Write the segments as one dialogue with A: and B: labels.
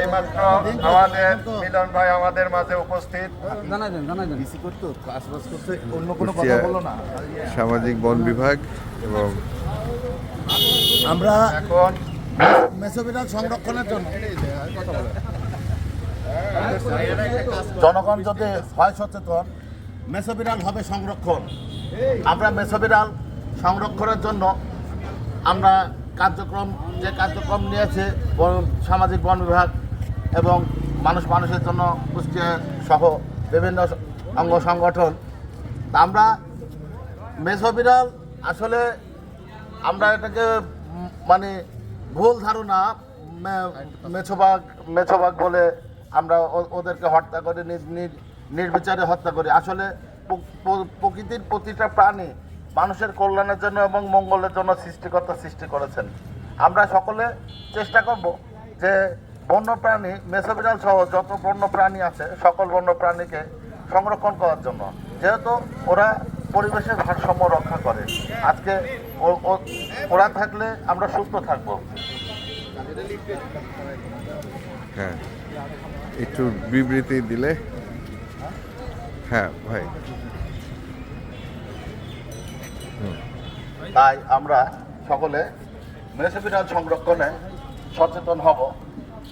A: এইমাত্র আমাদের মিলন ভাই আমাদের মাঝে উপস্থিত।
B: জানাই দেন জানাই দেন।
C: কৃষি করতে অন্য কোনো কথা
D: কুষ্টিয়া
C: না।
D: সামাজিক বন বিভাগ এবং
C: আমরা
A: এখন
C: মেসোবিটাল সংরক্ষণের জন্য জনগণ যদি হয় সচেতন মেসোবিরাল হবে সংরক্ষণ। আমরা মেসোবিরাল সংরক্ষণের জন্য আমরা কার্যক্রম, যে কার্যক্রম নিয়েছে সামাজিক বন বিভাগ এবং মানুষ, মানুষের জন্য কুষ্টিয়া সহ বিভিন্ন অঙ্গ সংগঠন। আমরা মেসোবিরাল আসলে আমরা এটাকে মানে ভুল ধারণা মেছোবাগ মেছোবাগ বলে আমরা ওদেরকে হত্যা করে নির- নির- নির্বিচারে হত্যা করি। আসলে প্রকৃতির প্রতিটা প্রাণী মানুষের কল্যাণের জন্য এবং মঙ্গলের জন্য সৃষ্টিকর্তা সৃষ্টি করেছেন। আমরা সকলে চেষ্টা করব যে বন্য প্রাণী মেসোবিরাল সহ যত বন্য প্রাণী আছে, সকল বন্য প্রাণীকে সংরক্ষণ করার জন্য। যেহেতু ওরা পরিবেশের ভারসাম্য রক্ষা করে। আজকে ওরা থাকলে আমরা সুস্থ থাকব।
D: হ্যাঁ একটু বিবৃতি দিলে। হ্যাঁ ভাই।
C: তাই আমরা সকলে মেসোবিরাল সংরক্ষণে সচেতন হব।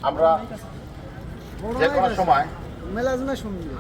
C: আমরা যে কোনো সময়
B: মেলাজ না শুনবে।